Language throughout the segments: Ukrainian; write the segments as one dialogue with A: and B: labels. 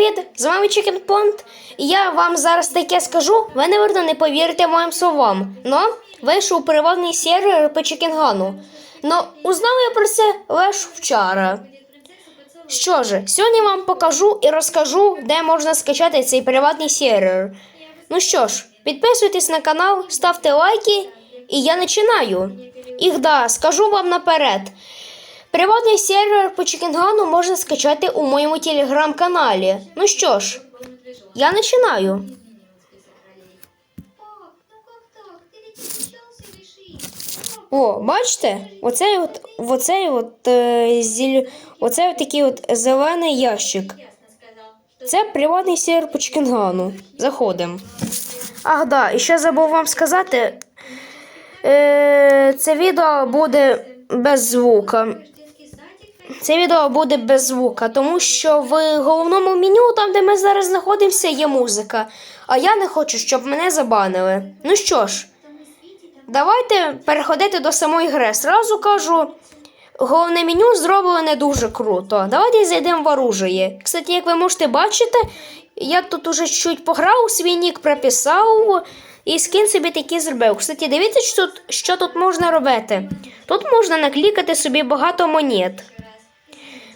A: привіт! З вами Chicken Pond. Я вам зараз таке скажу, ви, напевно, не повірите моїм словам. Но вийшов приватний сервер по Чікінгану. Но узнав я про це лише вчора. Що ж, сьогодні вам покажу і розкажу, де можна скачати цей приватний сервер. Ну що ж, підписуйтесь на канал, ставте лайки, і я починаю. І да, скажу вам наперед. Приватний сервер по Чікінгану можна скачати у моєму телеграм-каналі. Ну що ж, я починаю. О, бачите? Оцей от, оцей от, е, зіль... оцей от такий от зелений ящик. Це приватний сервер по Чікінгану. Заходимо. Ах, да, і ще забув вам сказати. Е, це відео буде без звука. Це відео буде без звука, тому що в головному меню, там де ми зараз знаходимося, є музика. А я не хочу, щоб мене забанили. Ну що ж, давайте переходити до самої гри. Зразу кажу, головне меню зроблено не дуже круто. Давайте зайдемо в оружие. Кстати, як ви можете бачити, я тут уже чуть пограв, свій нік прописав і скін собі такий зробив. Кстати, дивіться, що тут, що тут можна робити. Тут можна наклікати собі багато монет.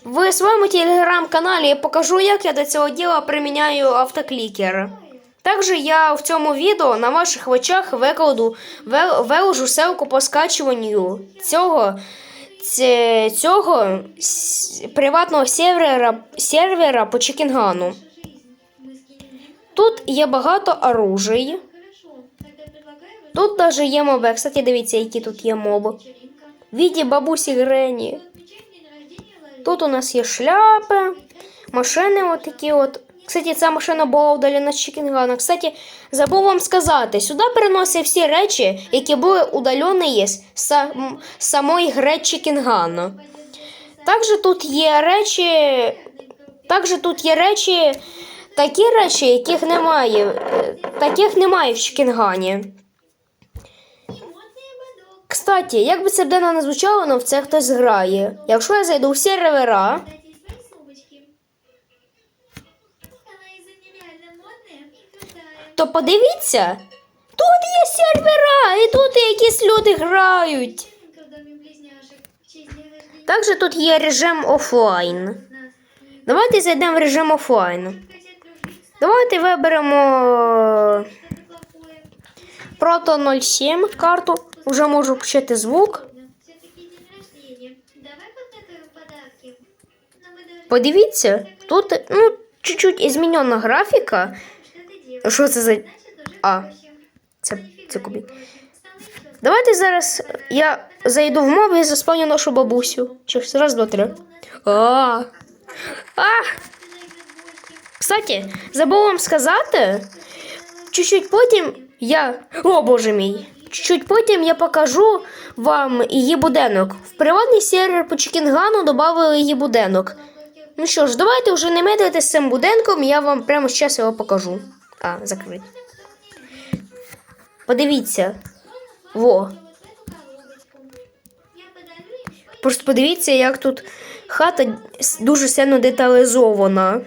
A: В своєму телеграм-каналі я покажу, як я до цього діла приміняю автоклікер. Також я в цьому відео на ваших очах викладу виложу ссылку по скачуванню цього, цього приватного сервера, сервера по
B: скинем
A: Тут є багато оружий. Тут навіть є моби. Кстати, дивіться, які тут є моби. В бабусі Грені. Тут у нас є шляпи, машини отакі от. Кстати, ця машина була удалена з Чікінгана. Кстати, забув вам сказати, сюди переносять всі речі, які були удалені з сам, самої гри Чікінгана. Також тут є речі, також тут є речі, такі речі, яких немає, е, таких немає в Чікінгані. Кстати, як би це дивно не звучало, але в це хтось грає. Якщо я зайду в сервера, то подивіться, тут є сервера, і тут якісь люди грають. Також тут є режим офлайн. Давайте зайдемо в режим офлайн. Давайте виберемо
B: плохое.
A: Proto 07 карту. Вже можу включити звук.
B: Все-таки день рождения. Давай подготовим подарки. Но мы должны...
A: Подивіться, тут ну, чуть-чуть змінена графіка.
B: Что ты делаешь?
A: Що це за.
B: Значит, уже
A: А,
B: проще.
A: це,
B: Нифига
A: це
B: не
A: кубі.
B: проще. Самый простой.
A: Давайте зараз я зайду в мову і заспавню нашу бабусю. Щось, раз, два, три. А. А.
B: Ты найдешь гостя.
A: Кстати, забув вам сказати, чуть-чуть потім я. О боже мій! Чуть потім я покажу вам її будинок. В приватний сервер по Чікінгану додали її будинок. Ну що ж, давайте вже не медити з цим будинком, я вам прямо зараз його покажу. А, закрить. Подивіться. Во. Просто подивіться, як тут хата дуже сильно деталізована.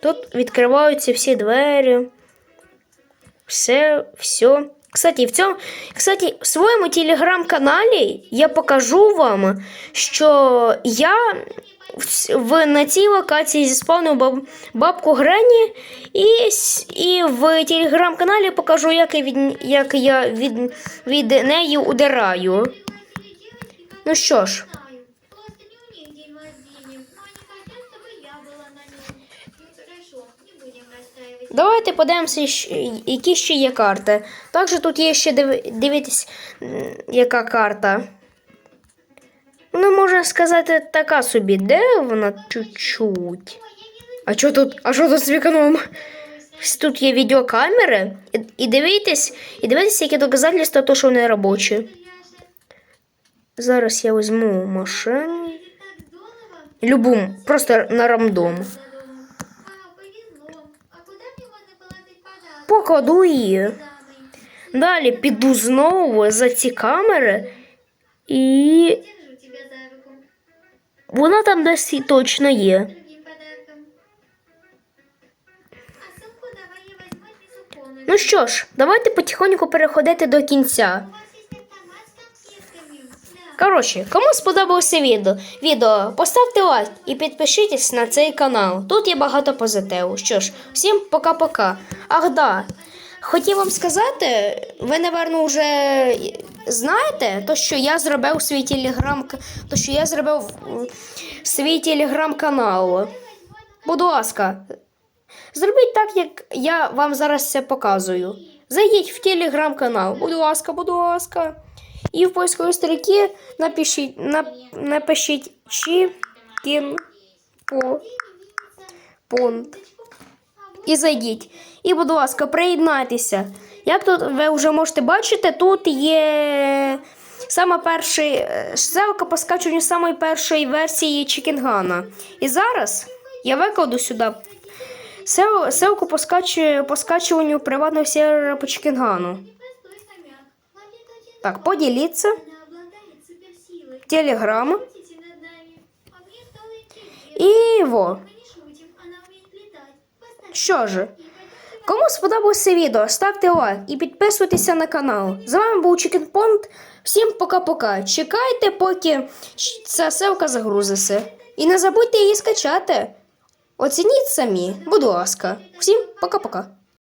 A: Тут відкриваються всі двері. Все, все. Кстати, в цьому, кстати, в своєму телеграм-каналі я покажу вам, що я в, на цій локації зіспавнив баб, бабку Грені, і, і в телеграм-каналі покажу, як я від, як я від, від неї удираю. Ну що ж, Давайте подивимося, які ще є карти. Також тут є ще див... дивитись, яка карта. Ну, можна сказати, така собі, де вона чуть-чуть. А що тут? А що тут з вікном? Тут є відеокамери. І, і і дивитесь, які доказательства, то, що вони робочі. Зараз я візьму машину. Любу, просто на рандом. Покладу її. Далі піду знову за ці камери і. Вона там десь точно є. Ну що ж, давайте потихоньку переходити до кінця. Коротше, кому сподобалося відео, відео, поставте лайк і підпишіться на цей канал. Тут є багато позитиву. Що ж, всім пока-пока. Ах да. Хотів вам сказати, ви, напевно, вже знаєте, то, що я зробив свій телеграм, то, що я зробив свій телеграм-канал. Будь ласка, зробіть так, як я вам зараз це показую. Зайдіть в телеграм-канал, будь ласка, будь ласка. І в поисковій строкі напишіть, нап, напишіть Чікін по. І зайдіть. І, будь ласка, приєднайтеся. Як тут ви вже можете бачити, тут є саме перший ссылка по скачуванню самої першої версії Чікінгана. І зараз я викладу сюди ссылку по скачуванню приватного сервера по Чікінгану. Так, поділіться.
B: Она обладает суперсилой.
A: Телеграм.
B: Шутите над нами. А мне стало интересно.
A: І во. Що ж, кому сподобалося відео, ставте лайк і підписуйтеся на канал. З вами був Chicken Pond. Всім пока-пока. Чекайте, поки ця ссылка загрузиться. І не забудьте її скачати. Оцініть самі, будь ласка. Всім пока-пока.